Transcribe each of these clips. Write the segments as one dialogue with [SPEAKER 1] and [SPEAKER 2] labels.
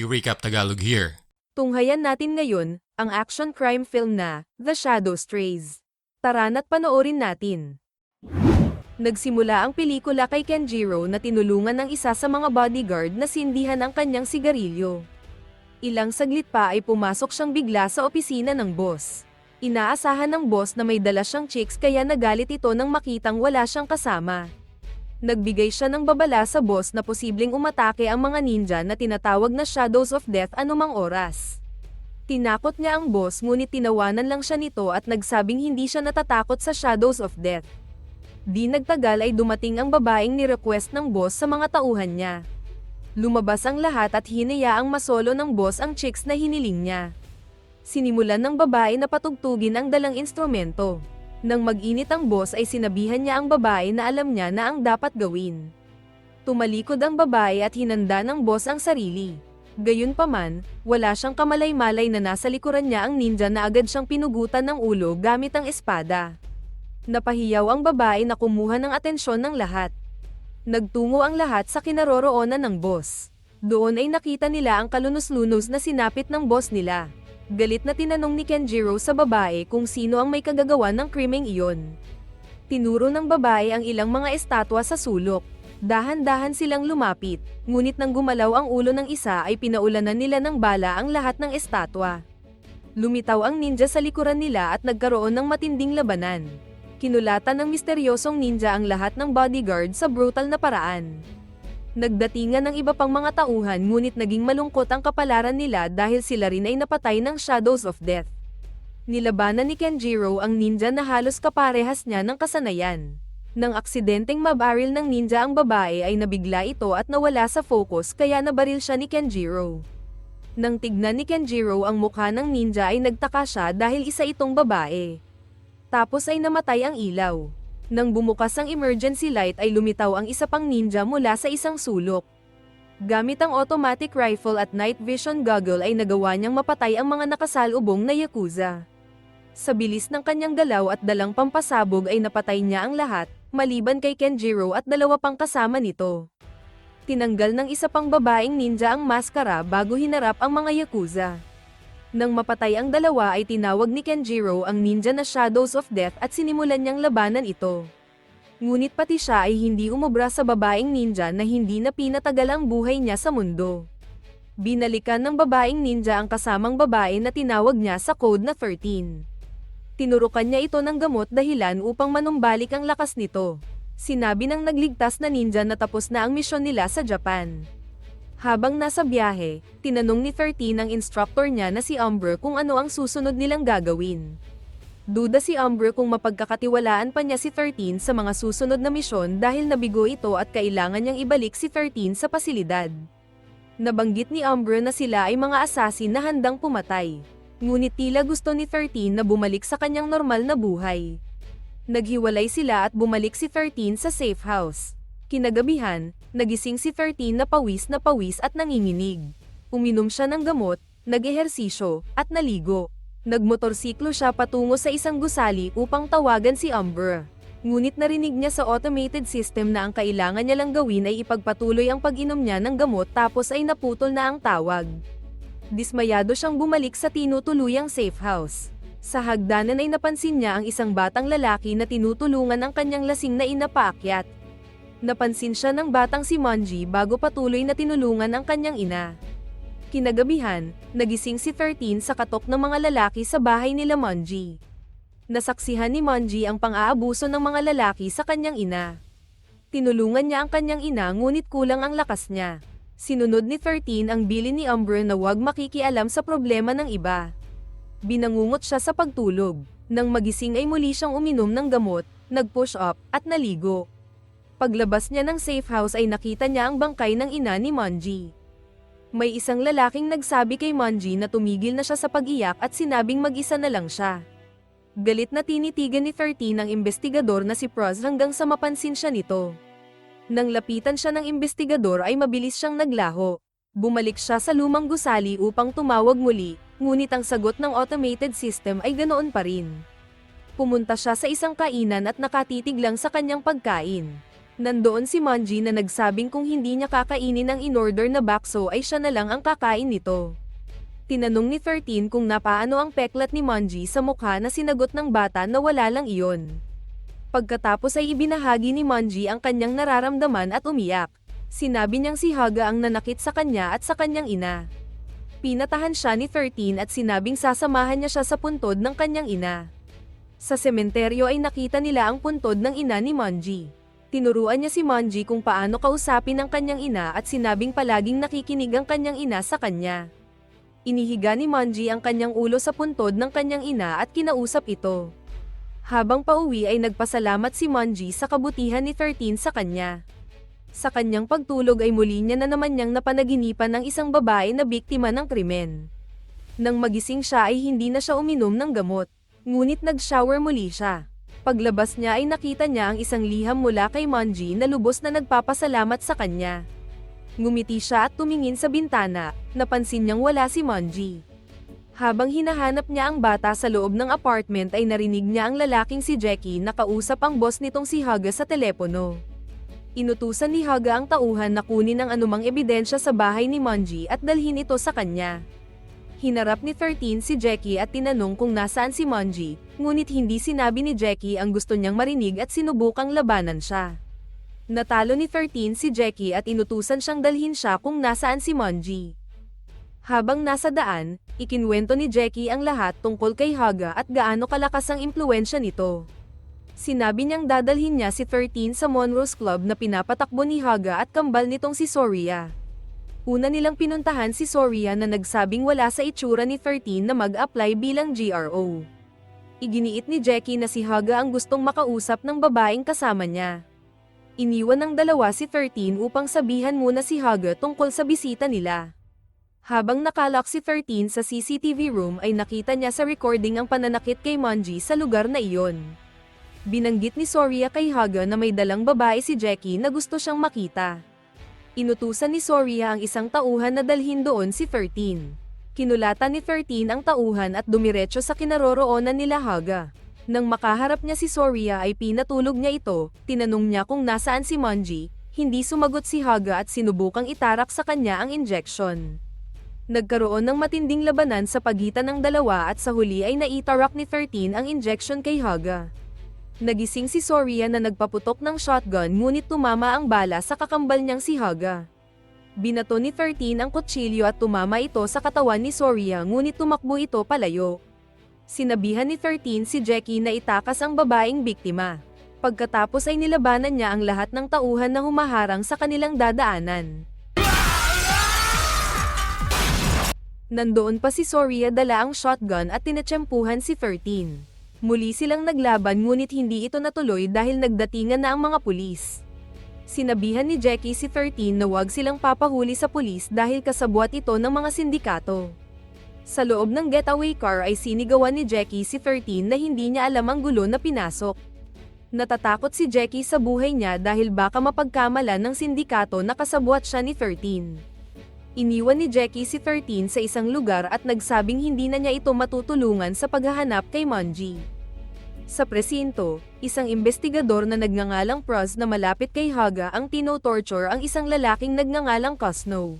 [SPEAKER 1] TV Recap Tagalog here.
[SPEAKER 2] Tunghayan natin ngayon, ang action crime film na, The Shadow Strays. Tara na't panoorin natin. Nagsimula ang pelikula kay Kenjiro na tinulungan ng isa sa mga bodyguard na sindihan ang kanyang sigarilyo. Ilang saglit pa ay pumasok siyang bigla sa opisina ng boss. Inaasahan ng boss na may dala siyang chicks kaya nagalit ito nang makitang wala siyang kasama. Nagbigay siya ng babala sa boss na posibleng umatake ang mga ninja na tinatawag na Shadows of Death anumang oras. Tinakot niya ang boss ngunit tinawanan lang siya nito at nagsabing hindi siya natatakot sa Shadows of Death. Di nagtagal ay dumating ang babaeng ni-request ng boss sa mga tauhan niya. Lumabas ang lahat at hinayaang masolo ng boss ang chicks na hiniling niya. Sinimulan ng babae na patugtugin ang dalang instrumento. Nang mag-init ang boss ay sinabihan niya ang babae na alam niya na ang dapat gawin. Tumalikod ang babae at hinanda ng boss ang sarili. Gayunpaman, wala siyang kamalay-malay na nasa likuran niya ang ninja na agad siyang pinugutan ng ulo gamit ang espada. Napahiyaw ang babae na kumuha ng atensyon ng lahat. Nagtungo ang lahat sa kinaroroonan ng boss. Doon ay nakita nila ang kalunos-lunos na sinapit ng boss nila. Galit na tinanong ni Kenjiro sa babae kung sino ang may kagagawa ng krimeng iyon. Tinuro ng babae ang ilang mga estatwa sa sulok. Dahan-dahan silang lumapit, ngunit nang gumalaw ang ulo ng isa ay pinaulanan nila ng bala ang lahat ng estatwa. Lumitaw ang ninja sa likuran nila at nagkaroon ng matinding labanan. Kinulatan ng misteryosong ninja ang lahat ng bodyguard sa brutal na paraan. Nagdatingan ng iba pang mga tauhan ngunit naging malungkot ang kapalaran nila dahil sila rin ay napatay ng Shadows of Death. Nilabanan ni Kenjiro ang ninja na halos kaparehas niya ng kasanayan. Nang aksidenteng mabaril ng ninja ang babae ay nabigla ito at nawala sa focus kaya nabaril siya ni Kenjiro. Nang tignan ni Kenjiro ang mukha ng ninja ay nagtaka siya dahil isa itong babae. Tapos ay namatay ang ilaw. Nang bumukas ang emergency light ay lumitaw ang isa pang ninja mula sa isang sulok. Gamit ang automatic rifle at night vision goggle ay nagawa niyang mapatay ang mga nakasalubong na Yakuza. Sa bilis ng kanyang galaw at dalang pampasabog ay napatay niya ang lahat, maliban kay Kenjiro at dalawa pang kasama nito. Tinanggal ng isa pang babaeng ninja ang maskara bago hinarap ang mga Yakuza. Nang mapatay ang dalawa ay tinawag ni Kenjiro ang ninja na Shadows of Death at sinimulan niyang labanan ito. Ngunit pati siya ay hindi umubra sa babaeng ninja na hindi na pinatagal ang buhay niya sa mundo. Binalikan ng babaeng ninja ang kasamang babae na tinawag niya sa code na 13. Tinurukan niya ito ng gamot dahilan upang manumbalik ang lakas nito. Sinabi ng nagligtas na ninja na tapos na ang misyon nila sa Japan. Habang nasa biyahe, tinanong ni 13 ang instructor niya na si Umber kung ano ang susunod nilang gagawin. Duda si Umber kung mapagkakatiwalaan pa niya si 13 sa mga susunod na misyon dahil nabigo ito at kailangan niyang ibalik si 13 sa pasilidad. Nabanggit ni Umber na sila ay mga assassin na handang pumatay. Ngunit tila gusto ni 13 na bumalik sa kanyang normal na buhay. Naghiwalay sila at bumalik si 13 sa safe house. Kinagabihan, nagising si 13 na pawis na pawis at nanginginig. Uminom siya ng gamot, nag-ehersisyo, at naligo. Nagmotorsiklo siya patungo sa isang gusali upang tawagan si Umber. Ngunit narinig niya sa automated system na ang kailangan niya lang gawin ay ipagpatuloy ang pag-inom niya ng gamot tapos ay naputol na ang tawag. Dismayado siyang bumalik sa tinutuluyang safe house. Sa hagdanan ay napansin niya ang isang batang lalaki na tinutulungan ang kanyang lasing na ina paakyat. Napansin siya ng batang si Monji bago patuloy na tinulungan ang kanyang ina. Kinagabihan, nagising si 13 sa katok ng mga lalaki sa bahay nila Monji. Nasaksihan ni Monji ang pang-aabuso ng mga lalaki sa kanyang ina. Tinulungan niya ang kanyang ina ngunit kulang ang lakas niya. Sinunod ni 13 ang bilin ni Umber na huwag makikialam sa problema ng iba. Binangungot siya sa pagtulog. Nang magising ay muli siyang uminom ng gamot, nag-push up, at naligo. Paglabas niya ng safe house ay nakita niya ang bangkay ng ina ni Monji. May isang lalaking nagsabi kay Monji na tumigil na siya sa pag-iyak at sinabing mag-isa na lang siya. Galit na tinitigan ni 13 ang investigador na si Proz hanggang sa mapansin siya nito. Nang lapitan siya ng investigador ay mabilis siyang naglaho. Bumalik siya sa lumang gusali upang tumawag muli, ngunit ang sagot ng automated system ay ganoon pa rin. Pumunta siya sa isang kainan at nakatitig lang sa kanyang pagkain. Nandoon si Manji na nagsabing kung hindi niya kakainin ang in-order na bakso ay siya na lang ang kakain nito. Tinanong ni 13 kung napaano ang peklat ni Manji sa mukha na sinagot ng bata na wala lang iyon. Pagkatapos ay ibinahagi ni Manji ang kanyang nararamdaman at umiyak. Sinabi niyang si Haga ang nanakit sa kanya at sa kanyang ina. Pinatahan siya ni 13 at sinabing sasamahan niya siya sa puntod ng kanyang ina. Sa sementeryo ay nakita nila ang puntod ng ina ni Manji. Tinuruan niya si Manji kung paano kausapin ang kanyang ina at sinabing palaging nakikinig ang kanyang ina sa kanya. Inihiga ni Manji ang kanyang ulo sa puntod ng kanyang ina at kinausap ito. Habang pauwi ay nagpasalamat si Manji sa kabutihan ni 13 sa kanya. Sa kanyang pagtulog ay muli niya na naman niyang napanaginipan ng isang babae na biktima ng krimen. Nang magising siya ay hindi na siya uminom ng gamot, ngunit nag-shower muli siya. Paglabas niya ay nakita niya ang isang liham mula kay Manji na lubos na nagpapasalamat sa kanya. Ngumiti siya at tumingin sa bintana, napansin niyang wala si Manji. Habang hinahanap niya ang bata sa loob ng apartment ay narinig niya ang lalaking si Jackie na kausap ang boss nitong si Haga sa telepono. Inutusan ni Haga ang tauhan na kunin ang anumang ebidensya sa bahay ni Manji at dalhin ito sa kanya. Hinarap ni 13 si Jackie at tinanong kung nasaan si Manji, ngunit hindi sinabi ni Jackie ang gusto niyang marinig at sinubukang labanan siya. Natalo ni 13 si Jackie at inutusan siyang dalhin siya kung nasaan si Manji. Habang nasa daan, ikinwento ni Jackie ang lahat tungkol kay Haga at gaano kalakas ang impluensya nito. Sinabi niyang dadalhin niya si 13 sa Monroe's Club na pinapatakbo ni Haga at kambal nitong si Soria. Una nilang pinuntahan si Soria na nagsabing wala sa itsura ni 13 na mag-apply bilang GRO. Iginiit ni Jackie na si Haga ang gustong makausap ng babaeng kasama niya. Iniwan ng dalawa si 13 upang sabihan muna si Haga tungkol sa bisita nila. Habang nakalak si 13 sa CCTV room ay nakita niya sa recording ang pananakit kay Manji sa lugar na iyon. Binanggit ni Soria kay Haga na may dalang babae si Jackie na gusto siyang makita. Inutusan ni Soria ang isang tauhan na dalhin doon si 13. Kinulatan ni 13 ang tauhan at dumiretso sa kinaroroonan nila Haga. Nang makaharap niya si Soria ay pinatulog niya ito, tinanong niya kung nasaan si Manji, hindi sumagot si Haga at sinubukang itarak sa kanya ang injection. Nagkaroon ng matinding labanan sa pagitan ng dalawa at sa huli ay naitarak ni 13 ang injection kay Haga. Nagising si Soria na nagpaputok ng shotgun ngunit tumama ang bala sa kakambal niyang si Haga. Binato ni 13 ang kutsilyo at tumama ito sa katawan ni Soria ngunit tumakbo ito palayo. Sinabihan ni 13 si Jackie na itakas ang babaeng biktima. Pagkatapos ay nilabanan niya ang lahat ng tauhan na humaharang sa kanilang dadaanan. Nandoon pa si Soria dala ang shotgun at tinatsyempuhan si 13. Muli silang naglaban ngunit hindi ito natuloy dahil nagdatingan na ang mga pulis. Sinabihan ni Jackie si 13 na huwag silang papahuli sa pulis dahil kasabwat ito ng mga sindikato. Sa loob ng getaway car ay sinigawan ni Jackie si 13 na hindi niya alam ang gulo na pinasok. Natatakot si Jackie sa buhay niya dahil baka mapagkamalan ng sindikato na kasabwat siya ni 13. Iniwan ni Jackie si 13 sa isang lugar at nagsabing hindi na niya ito matutulungan sa paghahanap kay Manji. Sa presinto, isang investigador na nagngangalang Pros na malapit kay Haga ang tino-torture ang isang lalaking nagngangalang Cosno.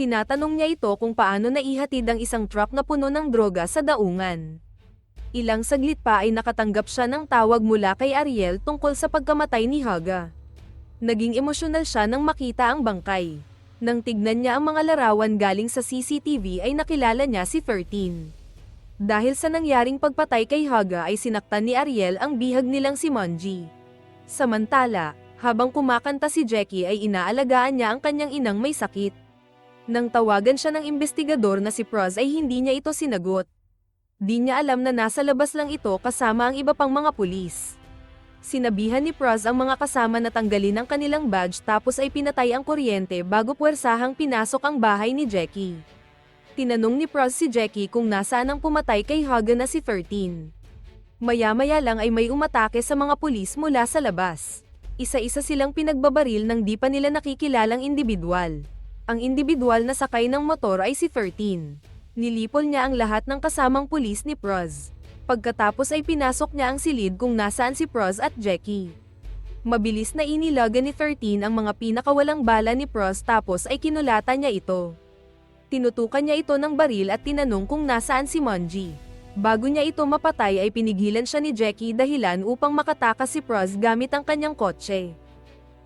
[SPEAKER 2] Tinatanong niya ito kung paano naihatid ang isang truck na puno ng droga sa daungan. Ilang saglit pa ay nakatanggap siya ng tawag mula kay Ariel tungkol sa pagkamatay ni Haga. Naging emosyonal siya nang makita ang bangkay. Nang tignan niya ang mga larawan galing sa CCTV ay nakilala niya si 13. Dahil sa nangyaring pagpatay kay Haga ay sinaktan ni Ariel ang bihag nilang si Manji. Samantala, habang kumakanta si Jackie ay inaalagaan niya ang kanyang inang may sakit. Nang tawagan siya ng investigador na si Pros ay hindi niya ito sinagot. Di niya alam na nasa labas lang ito kasama ang iba pang mga pulis. Sinabihan ni Pros ang mga kasama na tanggalin ang kanilang badge tapos ay pinatay ang kuryente bago puwersahang pinasok ang bahay ni Jackie. Tinanong ni Pros si Jackie kung nasaan ang pumatay kay Haga na si 13. Maya-maya lang ay may umatake sa mga pulis mula sa labas. Isa-isa silang pinagbabaril ng di pa nila nakikilalang individual. Ang individual na sakay ng motor ay si 13. Nilipol niya ang lahat ng kasamang pulis ni Pros. Pagkatapos ay pinasok niya ang silid kung nasaan si Pros at Jackie. Mabilis na inilaga ni 13 ang mga pinakawalang bala ni Pross tapos ay kinulatan niya ito. Tinutukan niya ito ng baril at tinanong kung nasaan si Monji. Bago niya ito mapatay ay pinigilan siya ni Jackie dahilan upang makatakas si Pross gamit ang kanyang kotse.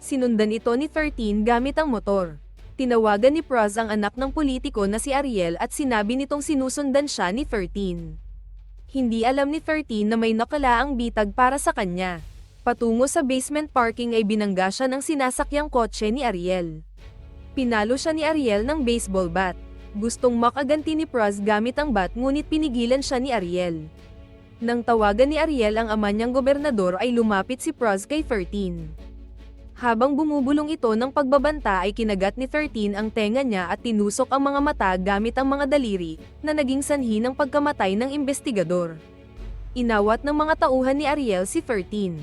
[SPEAKER 2] Sinundan ito ni 13 gamit ang motor. Tinawagan ni Pross ang anak ng politiko na si Ariel at sinabi nitong sinusundan siya ni 13. Hindi alam ni 13 na may nakalaang bitag para sa kanya. Patungo sa basement parking ay binangga siya ng sinasakyang kotse ni Ariel. Pinalo siya ni Ariel ng baseball bat. Gustong makaganti ni Pross gamit ang bat ngunit pinigilan siya ni Ariel. Nang tawagan ni Ariel ang ama niyang gobernador ay lumapit si Pross kay 13. Habang bumubulong ito ng pagbabanta ay kinagat ni 13 ang tenga niya at tinusok ang mga mata gamit ang mga daliri, na naging sanhi ng pagkamatay ng investigador. Inawat ng mga tauhan ni Ariel si 13.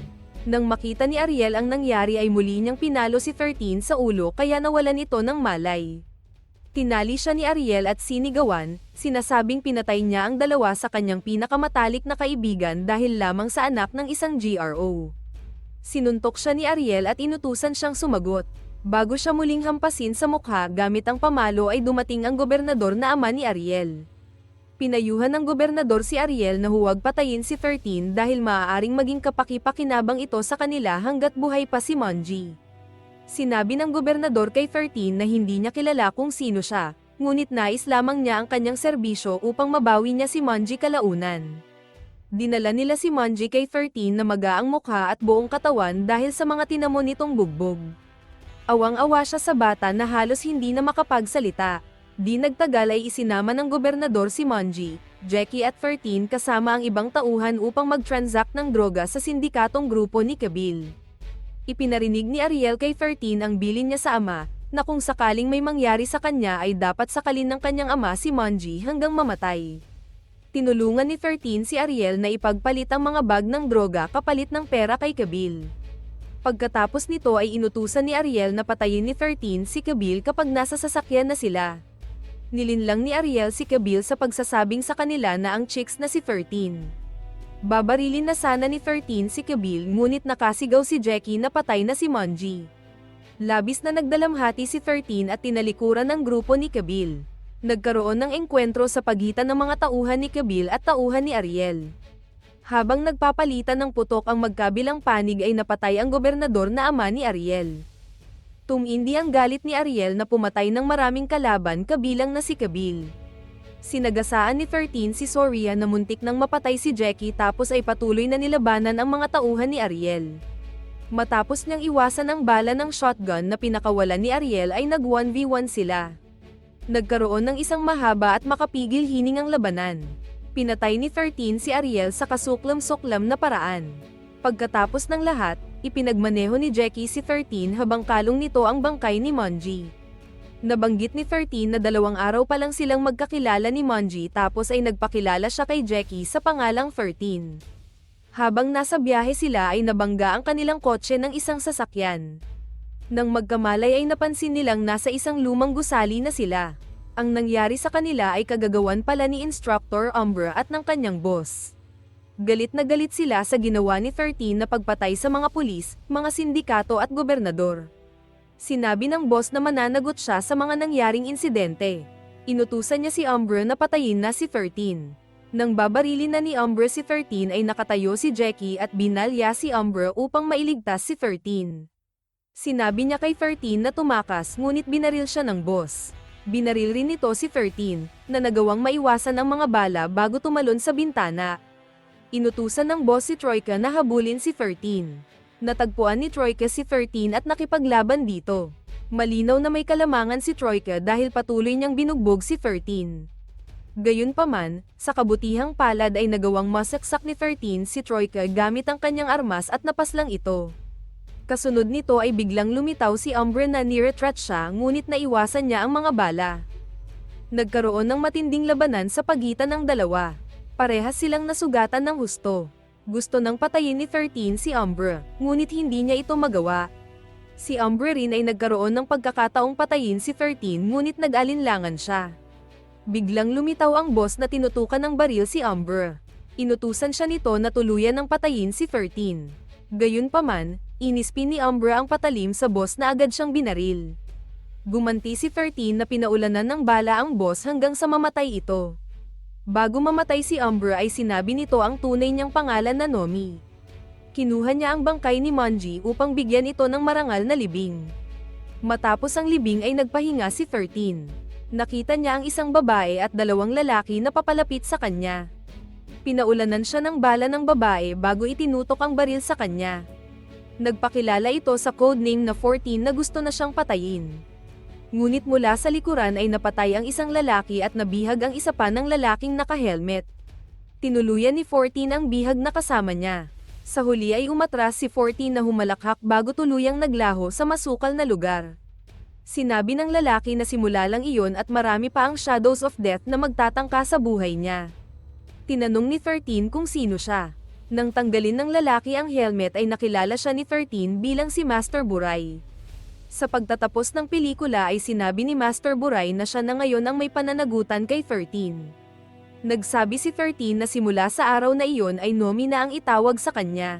[SPEAKER 2] Nang makita ni Ariel ang nangyari ay muli niyang pinalo si 13 sa ulo kaya nawalan ito ng malay. Tinali siya ni Ariel at sinigawan, sinasabing pinatay niya ang dalawa sa kanyang pinakamatalik na kaibigan dahil lamang sa anak ng isang GRO. Sinuntok siya ni Ariel at inutusan siyang sumagot. Bago siya muling hampasin sa mukha gamit ang pamalo ay dumating ang gobernador na ama ni Ariel. Pinayuhan ng gobernador si Ariel na huwag patayin si 13 dahil maaaring maging kapaki-pakinabang ito sa kanila hanggat buhay pa si Monji. Sinabi ng gobernador kay 13 na hindi niya kilala kung sino siya, ngunit nais lamang niya ang kanyang serbisyo upang mabawi niya si Monji kalaunan. Dinala nila si Monji kay 13 na magaang mukha at buong katawan dahil sa mga tinamo nitong bugbog. Awang-awa siya sa bata na halos hindi na makapagsalita. Di nagtagal ay isinama ng gobernador si Monji, Jackie at 13 kasama ang ibang tauhan upang mag-transact ng droga sa sindikatong grupo ni Kabil. Ipinarinig ni Ariel kay 13 ang bilin niya sa ama, na kung sakaling may mangyari sa kanya ay dapat sakalin ng kanyang ama si Monji hanggang mamatay. Tinulungan ni 13 si Ariel na ipagpalit ang mga bag ng droga kapalit ng pera kay Kabil. Pagkatapos nito ay inutusan ni Ariel na patayin ni 13 si Kabil kapag nasa sasakyan na sila. Nilinlang ni Ariel si Kabil sa pagsasabing sa kanila na ang chicks na si 13. Babarilin na sana ni 13 si Kabil ngunit nakasigaw si Jackie na patay na si Monji. Labis na nagdalamhati si 13 at tinalikuran ng grupo ni Kabil. Nagkaroon ng engkwentro sa pagitan ng mga tauhan ni Kabil at tauhan ni Ariel. Habang nagpapalitan ng putok ang magkabilang panig ay napatay ang gobernador na ama ni Ariel. Tumindi ang galit ni Ariel na pumatay ng maraming kalaban kabilang na si Kabil. Sinagasaan ni 13 si Soria na muntik nang mapatay si Jackie tapos ay patuloy na nilabanan ang mga tauhan ni Ariel. Matapos niyang iwasan ang bala ng shotgun na pinakawalan ni Ariel ay nag 1v1 sila. Nagkaroon ng isang mahaba at makapigil hiningang labanan. Pinatay ni 13 si Ariel sa kasuklam-suklam na paraan. Pagkatapos ng lahat, ipinagmaneho ni Jackie si 13 habang kalong nito ang bangkay ni Monji. Nabanggit ni 13 na dalawang araw pa lang silang magkakilala ni Monji tapos ay nagpakilala siya kay Jackie sa pangalang 13. Habang nasa biyahe sila ay nabangga ang kanilang kotse ng isang sasakyan. Nang magkamalay ay napansin nilang nasa isang lumang gusali na sila. Ang nangyari sa kanila ay kagagawan pala ni Instructor Umbra at ng kanyang boss. Galit na galit sila sa ginawa ni 13 na pagpatay sa mga pulis, mga sindikato at gobernador. Sinabi ng boss na mananagot siya sa mga nangyaring insidente. Inutusan niya si Umbra na patayin na si 13. Nang babarilin na ni Umbra si 13 ay nakatayo si Jackie at binalya si Umbra upang mailigtas si 13. Sinabi niya kay 13 na tumakas ngunit binaril siya ng boss. Binaril rin nito si 13, na nagawang maiwasan ang mga bala bago tumalon sa bintana. Inutusan ng boss si Troika na habulin si 13. Natagpuan ni Troika si 13 at nakipaglaban dito. Malinaw na may kalamangan si Troika dahil patuloy niyang binugbog si 13. Gayunpaman, sa kabutihang palad ay nagawang masaksak ni 13 si Troika gamit ang kanyang armas at napaslang ito. Kasunod nito ay biglang lumitaw si Umbra na niretreat siya ngunit naiwasan niya ang mga bala. Nagkaroon ng matinding labanan sa pagitan ng dalawa. Parehas silang nasugatan ng husto. Gusto nang patayin ni 13 si Umbra, ngunit hindi niya ito magawa. Si Umbra rin ay nagkaroon ng pagkakataong patayin si 13 ngunit nag-alinlangan siya. Biglang lumitaw ang boss na tinutukan ng baril si Umbra. Inutusan siya nito na tuluyan ng patayin si 13. Gayunpaman, Inispin ni Umbra ang patalim sa boss na agad siyang binaril. Gumanti si 13 na pinaulanan ng bala ang boss hanggang sa mamatay ito. Bago mamatay si Umbra ay sinabi nito ang tunay niyang pangalan na Nomi. Kinuha niya ang bangkay ni Manji upang bigyan ito ng marangal na libing. Matapos ang libing ay nagpahinga si 13 nakita niya ang isang babae at dalawang lalaki na papalapit sa kanya. Pinaulanan siya ng bala ng babae bago itinutok ang baril sa kanya. Nagpakilala ito sa codename na 14 na gusto na siyang patayin. Ngunit mula sa likuran ay napatay ang isang lalaki at nabihag ang isa pa ng lalaking naka-helmet. Tinuluyan ni 14 ang bihag na kasama niya. Sa huli ay umatras si 14 na humalakhak bago tuluyang naglaho sa masukal na lugar. Sinabi ng lalaki na simula lang iyon at marami pa ang shadows of death na magtatangka sa buhay niya. Tinanong ni 13 kung sino siya. Nang tanggalin ng lalaki ang helmet ay nakilala siya ni 13 bilang si Master Buray. Sa pagtatapos ng pelikula ay sinabi ni Master Buray na siya na ngayon ang may pananagutan kay 13. Nagsabi si 13 na simula sa araw na iyon ay Nomi na ang itawag sa kanya.